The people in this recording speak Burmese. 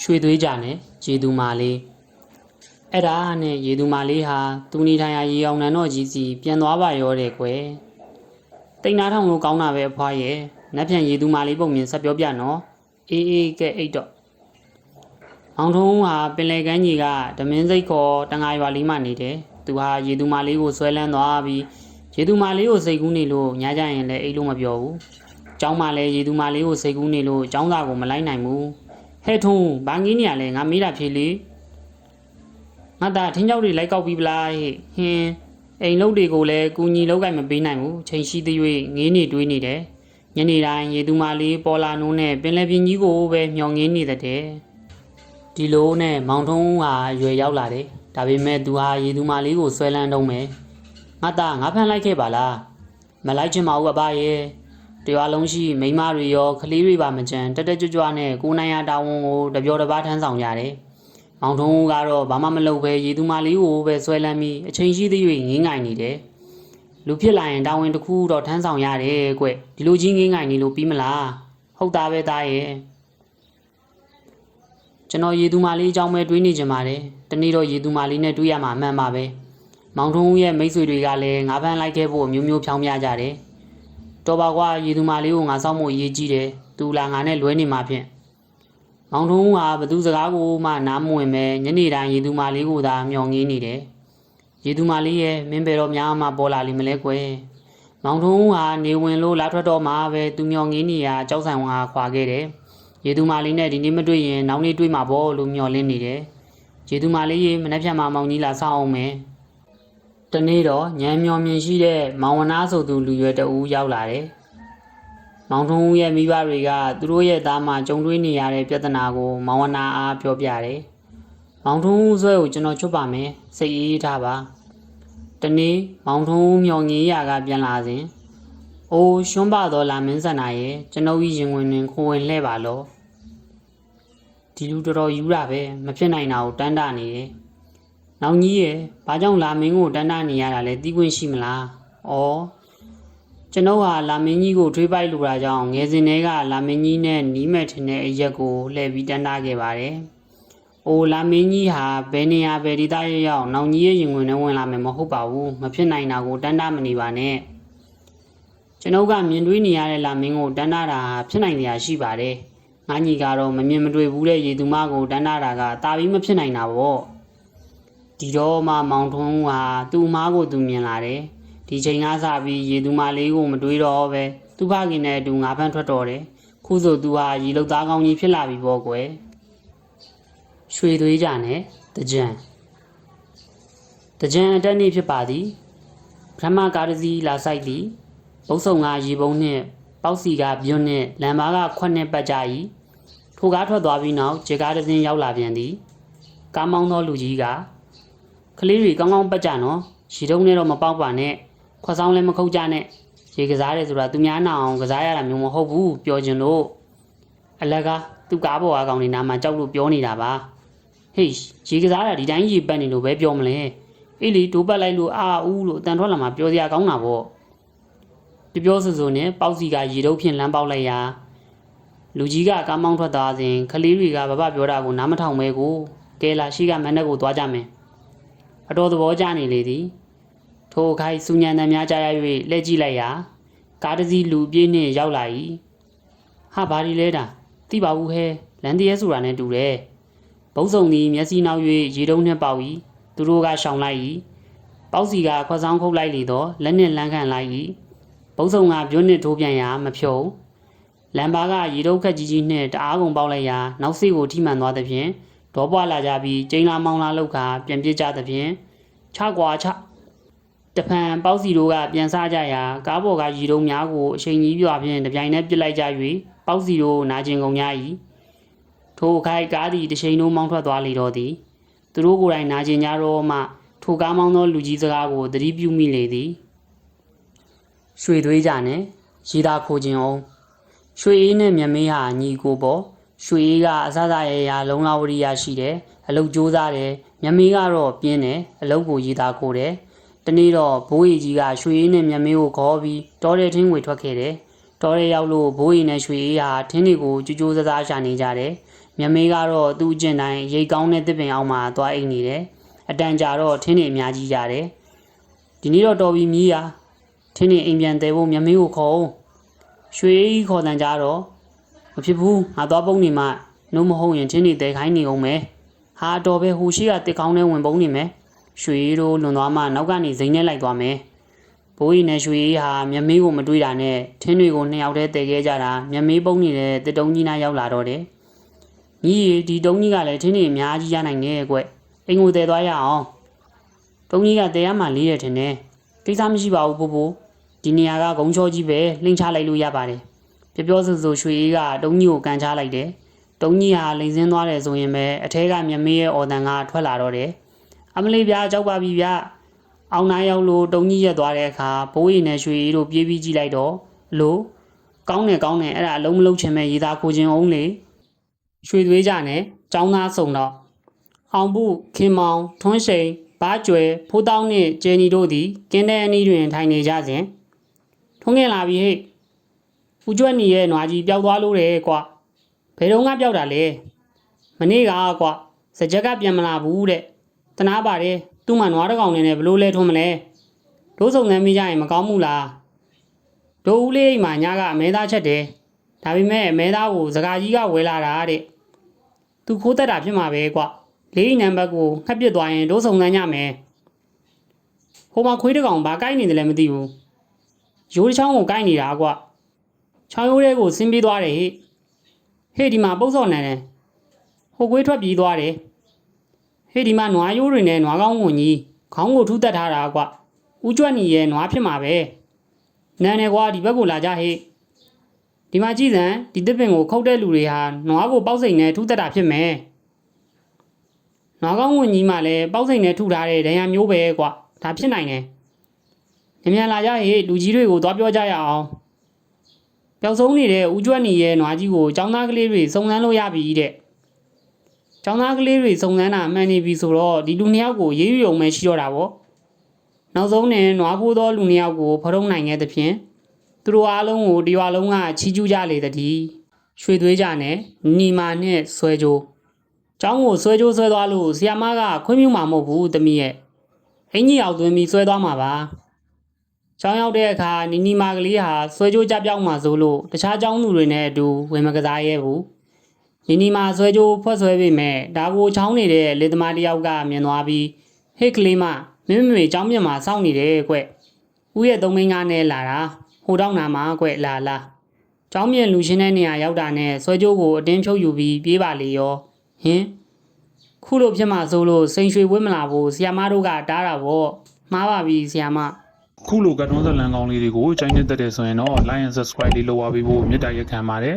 ရွှေသွေးကြနဲ့ရေသူမာလေးအဲ့ဒါနဲ့ရေသူမာလေးဟာသူနေထိုင်ရာရေအောင်နံတော့ကြီးစီပြန်သွားပါရောတဲ့ကွယ်တိတ်နာထောင်လို့ကောင်းတာပဲအဖွားရဲ့နက်ဖြန်ရေသူမာလေးပုံမြင်ဆက်ပြောပြနော်အေးအေးကဲအိတ်တော့အောင်ထုံးဟာပင်လယ်ကမ်းကြီးကဓမင်းစိတ်ခေါ်တငါရွာလေးမှနေတယ်သူဟာရေသူမာလေးကိုဆွဲလန်းသွားပြီးရေသူမာလေးကိုစိတ်ကူးနေလို့ညကြရင်လည်းအိတ်လို့မပြောဘူးကျောင်းမှာလည်းရေသူမာလေးကိုစိတ်ကူးနေလို့ကျောင်းသားကိုမလိုက်နိုင်ဘူး ဟဲ့ထုံးဘာငင်းနေရလဲငါမေးတာဖြေလေငါသားထင်းကြောက်တွေလိုက်ကောက်ပြီးပလားဟဲ့ဟင်းအိမ်လုတ်တွေကိုလည်းကူညီလောက်ကင်မပေးနိုင်ဘူးချိန်ရှိသေး၍ငင်းနေတွေးနေတယ်ညနေတိုင်းရေသူမာလေးပေါ်လာနိုးနဲ့ပင်လယ်ပြင်ကြီးကိုပဲမျောငင်းနေတဲ့တဲ့ဒီလိုနဲ့မောင်ထုံးဟာရွယ်ရောက်လာတယ်ဒါပေမဲ့သူဟာရေသူမာလေးကိုဆွဲလန်းတော့မယ်ငါသားငါဖမ်းလိုက်ခဲ့ပါလားမလိုက်ချင်ပါဘူးအဘရဲ့ တရားလုံးရှိမိန်းမတွေရောကလေးတွေပါမကြမ်းတက်တက်ကြွကြွနဲ့ကိုနိုင်ရတာဝန်ကိုတပြောတစ်ပါးထမ်းဆောင်ရတယ်။မောင်ထုံးကတော့ဘာမှမလုပ်ပဲရေသူမလေးကိုပဲဆွဲလန်းပြီးအချိန်ရှိသေး၍ငင်းငိုင်နေတယ်။လူဖြစ်လာရင်တာဝန်တစ်ခုတော့ထမ်းဆောင်ရတယ်ကွ။ဒီလိုကြီးငင်းငိုင်နေလို့ပြီးမလား။ဟုတ်သားပဲသားရဲ့။ကျွန်တော်ရေသူမလေးအကြောင်းပဲတွေးနေကြပါတယ်။တနေ့တော့ရေသူမလေးနဲ့တွေးရမှာအမှန်ပါပဲ။မောင်ထုံးရဲ့မိတ်ဆွေတွေကလည်းငါးဖမ်းလိုက်ခဲ့ဖို့မျိုးမျိုးဖြောင်းပြကြတယ်။ တော်ပါကွာရေသူမာလေးကိုငါစောင့်ဖို့အရေးကြီးတယ်သူလာငါနဲ့လွဲနေမှာဖြင့်မောင်ထုံးကဘသူစကားကိုမှနားမဝင်ပဲညနေတိုင်းရေသူမာလေးကိုသာမျှော်ငင်းနေတယ်ရေသူမာလေးရဲ့မင်းဘယ်တော့များမှပေါ်လာလိမ့်မလဲကွယ်မောင်ထုံးဟာနေဝင်လို့လာထွက်တော့မှပဲသူမျှော်ငင်းနေရကြောက်ဆန်ဝါခွာခဲ့တယ်ရေသူမာလေးနဲ့ဒီနေ့မတွေ့ရင်နောက်နေ့တွေ့မှာပေါ့လို့မျှော်လင့်နေတယ်ရေသူမာလေးရေမနှက်ဖြတ်မှာမောင်ကြီးလာစောင့်အောင်မယ် တနေ့တော့ညံမျောမြင်ရှိတဲ့မောင်ဝနာဆိုသူလူရွယ်တအူးရောက်လာတယ်။မောင်ထုံးဦးရဲ့မိဘတွေကသူတို့ရဲ့သားမကြုံတွေ့နေရတဲ့ပြဿနာကိုမောင်ဝနာအားပြောပြတယ်။မောင်ထုံးဦးဆွဲကိုကျွန်တော်ချွတ်ပါမယ်။စိတ်အေးထားပါ။တနေ့မောင်ထုံးဦးမျောငင်းရာကပြန်လာစဉ်အိုးရှွန်းပါတော်လာမင်းစန္နာရဲ့ကျွန်ုပ်ဤရင်ဝင်တွင်ခိုးဝင်လှဲ့ပါလော။ဒီလူတော်တော်ယူတာပဲမဖြစ်နိုင်တာကိုတန်းတာနေတယ်။ နောင်ကြီးရဲ့ဘာကြောင့်လာမင်းကိုတန်းတနေရတာလဲတီးခွင့်ရှိမလား။ဩကျွန်ုပ်ဟာလာမင်းကြီးကိုထွေးပိုက်လိုတာကြောင့်ငယ်စဉ်တည်းကလာမင်းကြီးနဲ့နီးမဲ့ထင်တဲ့အရက်ကိုလှည့်ပြီးတန်းတာခဲ့ပါတယ်။အိုလာမင်းကြီးဟာဘယ်နေရာဘယ်ဒေသရရောက်နောင်ကြီးရဲ့ရင်ဝင်နဲ့ဝင်လာမယ်မဟုတ်ပါဘူး။မဖြစ်နိုင်တာကိုတန်းတာမနေပါနဲ့။ကျွန်ုပ်ကမြင်တွေ့နေရတဲ့လာမင်းကိုတန်းတာတာဖြစ်နိုင်တရားရှိပါတယ်။ငါညီကတော့မမြင်မတွေ့ဘူးတဲ့ရေသူမကိုတန်းတာတာကတာပြီးမဖြစ်နိုင်တာပေါ့။ ဒီတော့မှမောင်ထုံးဟာသူ့မားကိုသူမြင်လာတယ်ဒီချိန်ကစပြီးရေသူမလေးကိုမတွေးတော့ပဲသူ့ဖခင်နဲ့အတူငါးဖန်းထွက်တော်တယ်ခုဆိုသူဟာရေလုတ်သားကောင်းကြီးဖြစ်လာပြီပေါ့ကွယ်ရွှေသွေးကြနဲ့တကြံတကြံအတက်နေ့ဖြစ်ပါသည်ပထမကားတစ်စီးလာဆိုင်သည်ဘုတ်ဆုံကရေပုံးနှင့်ပေါက်စီကပြွန်းနှင့်လမ်းပါကခွက်နှင့်ပတ်ကြ၏ထိုကားထွက်သွားပြီးနောက်ခြေကားတစ်စင်းရောက်လာပြန်သည်ကားမောင်းသောလူကြီးက ကလေးတွေကောင်းကောင်းပတ်ကြနော်ရေတုံးနဲ့တော့မပေါက်ပါနဲ့ခွက်ဆောင်လည်းမခုတ်ကြနဲ့ရေကစားတယ်ဆိုတာသူများနာအောင်ကစားရတာမျိုးမဟုတ်ဘူးပြောချင်လို့အလကားသူကားပေါ်အကောင်နေနာမှာကြောက်လို့ပြောနေတာပါဟေးရေကစားတာဒီတိုင်းရေပတ်နေလို့ပဲပြောမလဲအေးလေဒိုးပတ်လိုက်လို့အာဦးလို့အတန်ထွက်လာမှပြောစရာကောင်းတာပေါ့ပြပြောဆိုဆိုနဲ့ပေါက်စီကရေတုပ်ဖြင့်လမ်းပေါက်လိုက်ရာလူကြီးကကားမောင်းထွက်သွားစဉ်ကလေးတွေကဘဘပြောတာကိုနားမထောင်ပဲကိုကဲလာရှိကမန်းနဲ့ကိုသွားကြမယ် အတော်သဘောကျနေလေသည်ထိုအခိုက်စူညံတံများကြားရ၍လှည့်ကြည့်လိုက်ရာကားတစ်စီးလူပြေးနှင့်ရောက်လာ၏ဟာဘာဒီလဲတာသိပါဘူးဟဲလန်တရဲဆိုတာနဲ့တူတယ်ဘုံစုံသည်မျက်စိနောက်၍ရေတုံးနှင့်ပေါက်၏သူတို့ကရှောင်လိုက်၏ပေါက်စီကခွက်ဆောင်ခုတ်လိုက်လေတော့လက်နှင့်လန်းခံလိုက်၏ဘုံစုံကပြွန်းနှင့်ထိုးပြန်ရာမဖြုံလမ်ဘာကရေတုံးခက်ကြီးကြီးနှင့်တအားကုန်ပေါက်လိုက်ရာနောက်စီကိုထိမှန်သွားသဖြင့် ဒေါပွားလာကြပြီးကျင်းလာမောင်းလာလောက်ကပြန်ပစ်ကြသဖြင့်ချကွာချတဖန်ပေါက်စီတို့ကပြန်စားကြရာကားပေါ်ကရီတုံးများကိုအချိန်ကြီးပြဖြင့်တပြိုင်နက်ပစ်လိုက်ကြ၍ပေါက်စီတို့နာကျင်ကုန်ကြ၏ထိုအခိုက်ကားသည်တစ်ချိန်လုံးမောင်းထွက်သွားလေတော့သည်သူတို့ကိုယ်တိုင်နာကျင်ကြတော့မှထိုကားမောင်းသောလူကြီးစကားကိုသတိပြုမိလေသည်ရွှေသွေးကြနှင့်ရီသာခိုခြင်းအောင်ရွှေအေးနဲ့မြမေးဟာညီကိုပေါ့ ရွှေအေးကအစစရရလုံလာဝရိယရှိတယ်အလုတ်ကြိုးစားတယ်မြမေးကတော့ပြင်းတယ်အလုတ်ကိုရေးသားကိုတယ်တနေ့တော့ဘိုးရီကြီးကရွှေအေးနဲ့မြမေးကိုခေါ်ပြီးတောတဲ့ထင်းငွေထွက်ခဲ့တယ်တောတဲ့ရောက်လို့ဘိုးရီနဲ့ရွှေအေးဟာထင်းတွေကိုကြိုးကြိုးစားစားရှာနေကြတယ်မြမေးကတော့သူ့အကျင့်တိုင်းရိတ်ကောင်းတဲ့တစ်ပင်အောက်မှာသွားအိတ်နေတယ်အတန်ကြာတော့ထင်းနေအများကြီးကြတယ်ဒီနေ့တော့တော်ပြီမြည်ရထင်းနေအိမ်ပြန်တယ်ဖို့မြမေးကိုခေါ်အောင်ရွှေကြီးခေါ်တန်ကြတော့ မဖြစ်ဘူးငါသွားပုံနေမှနှုတ်မဟုတ်ရင်ထင်းနေတဲခိုင်းနေအောင်မယ်ဟာတော်ပဲဟိုရှိကတစ်ကောင်းနဲ့ဝင်ပုံနေမယ်ရွှေကြီးတို့လွန်သွားမှနောက်ကနေဇိမ်းနဲ့လိုက်သွားမယ်ဘိုးကြီးနဲ့ရွှေကြီးဟာမျက်မေးကိုမတွေးတာနဲ့ထင်းတွေကိုနှစ်ယောက်တည်းတည်ခဲ့ကြတာမျက်မေးပုံနေတဲ့တစ်တုံးကြီးနားရောက်လာတော့တယ်။ညီရီဒီတုံးကြီးကလည်းထင်းတွေအများကြီးရနိုင်တယ်ကွ။အိမ်ကိုတည်သွားရအောင်။တုံးကြီးကတည်ရမှလေးရထင်တယ်။ကိစ္စမရှိပါဘူးဖိုးဖိုး။ဒီနေရာကဂုံချောကြီးပဲလှိမ့်ချလိုက်လို့ရပါတယ်။ ပြောပြောဆိုဆိုရွှေကြီးကတုံးကြီးကိုကန်ချလိုက်တယ်။တုံးကြီးဟာလိန်စင်းသွားတယ်ဆိုရင်ပဲအထဲကမျက်မေးရဲ့အော်တန်ကထွက်လာတော့တယ်။အမလေးပြားကြောက်ပါပြီဗျာ။အောင်နိုင်ရောက်လို့တုံကြီးရက်သွားတဲ့အခါဘိုးရီနဲ့ရွှေရီတို့ပြေးပြီးကြည့်လိုက်တော့လို့ကောင်းတယ်ကောင်းတယ်အဲ့ဒါအလုံးမလုံးချင်မဲ့ရေသားခိုခြင်းအောင်လေရွှေသွေးကြနဲ့ចောင်းသားစုံတော့အောင်ဘူးခင်မောင်ထွန်းရှိန်ဘားကျွယ်ဖိုးတောင်းနှင့်ကျဲနီတို့သည်ကင်းတဲ့အနီးတွင်ထိုင်နေကြစဉ်ထွန်းငင်လာပြီဟဲ့ ဦးကျွတ်ညီရဲ့နွားကြီးပျောက်သွားလို့တယ်ကွာဘယ်တော့မှပျောက်တာလဲမနေ့ကကွာစကြက်ကပြန်မလာဘူးတဲ့တနာပါတယ်သူ့မှာနွားတစ်ကောင်နေနဲ့ဘလို့လဲထုံးမလဲဒိုးစုံနှမ်းမိကြရင်မကောင်းဘူးလားဒိုးဦးလေးအိမ်မှာညာကအမဲသားချက်တယ်ဒါပေမဲ့အမဲသားကိုစကားကြီးကဝဲလာတာတဲ့သူခိုးတက်တာဖြစ်မှာပဲကွလေးနံပါတ်ကိုငှက်ပစ်သွားရင်ဒိုးစုံနှမ်းညမယ်ဟိုမှာခွေးတစ်ကောင်ဘာကိုက်နေတယ်လဲမသိဘူးရိုးတစ်ချောင်းကိုကိုက်နေတာကွ ချောင်းရိုးတဲ့ကိုဆင်းပြေးသွားတယ်ဟေ့ဟေ့ဒီမှာပုတ်စော်နန်းတယ်ဟိုခွေးထွက်ပြေးသွားတယ်ဟေးဒီမှာနွားရိုးတွေနဲ့နွားကောင်းဝင်ကြီးခေါင်းကိုထူးတက်ထားတာကွဦးကျွတ်ညီရဲ့နွားဖြစ်မှာပဲနန်းနေကွာဒီဘက်ကိုလာကြဟေးဒီမှာကြည့်စမ်းဒီတစ်ပင်ကိုခုတ်တဲ့လူတွေဟာနွားကိုပေါက်စိန်နဲ့ထူးတက်တာဖြစ်မယ်နွားကောင်းဝင်ကြီးမှလည်းပေါက်စိန်နဲ့ထူထားတဲ့ဒဏ်ရာမျိုးပဲကွဒါဖြစ်နိုင်တယ်မြန်မြန်လာကြဟေးလူကြီးတွေကိုသွားပြောကြရအောင် ပျောက်ဆုံးနေတဲ့ဦးကျွတ်ညီရဲ့နွားကြီးကိုចောင်းသားကလေးတွေစုံစမ်းလို့ရပြီတဲ့။ကျောင်းသားကလေးတွေစုံစမ်းတာမှန်နေပြီဆိုတော့ဒီလူနှစ်ယောက်ကိုရေးယူုံပဲရှိတော့တာပေါ့။နောက်ဆုံးနဲ့နွားဖိုးသောလူနှစ်ယောက်ကိုဖရုံးနိုင်ခဲ့သဖြင့်သူတို့အားလုံးကိုဒီရွာလုံးကချီးကျူးကြလေသည်။ရွှေသွေးကြနဲ့ညီမာနဲ့ဆွဲကြိုး။ကျောင်းကိုဆွဲကြိုးဆွဲသွားလို့ဆီယမကခွင့်ပြုမှာမဟုတ်ဘူးတမီးရဲ့။အင်ကြီးရောက်သွင်းပြီးဆွဲသွားမှာပါ။ ကျောင်းရောက်တဲ့အခါနီနီမာကလေးဟာဆွဲကြိုးကြပြောင်းမှာဆိုလို့တခြားကျောင်းသူတွေနဲ့အတူဝင်မကစားရဲဘူး။နီနီမှာဆွဲကြိုးဖွက်ဆွဲပေမဲ့ဒါကိုချောင်းနေတဲ့လေသမားတစ်ယောက်ကမြင်သွားပြီးဟိတ်ကလေးမမင်းမမေချောင်းမြင်မှာစောင့်နေတယ်ကွ။ဦးရဲ့သုံးမင်းကားနဲ့လာတာဟိုတော့နာမှာကွလာလာ။ချောင်းမြင်လူချင်းတဲ့နေရာရောက်တာနဲ့ဆွဲကြိုးကိုအတင်းဖြုတ်ယူပြီးပြေးပါလေရော။ဟင်ခုလိုဖြစ်မှာဆိုလို့စိန်ရွှေဝင်းမလာဘူးဆီယာမတို့ကတားတာပေါ့။မှားပါပြီဆီယာမ ခုလိုကတ်တွန်းဇလန်ကောင်းလေးတွေကိုချိန်နေတတ်တယ်ဆိုရင်တော့ like and subscribe လေးလုပ်ပါပေးဖို့မေတ္တာရက်ခံပါတယ်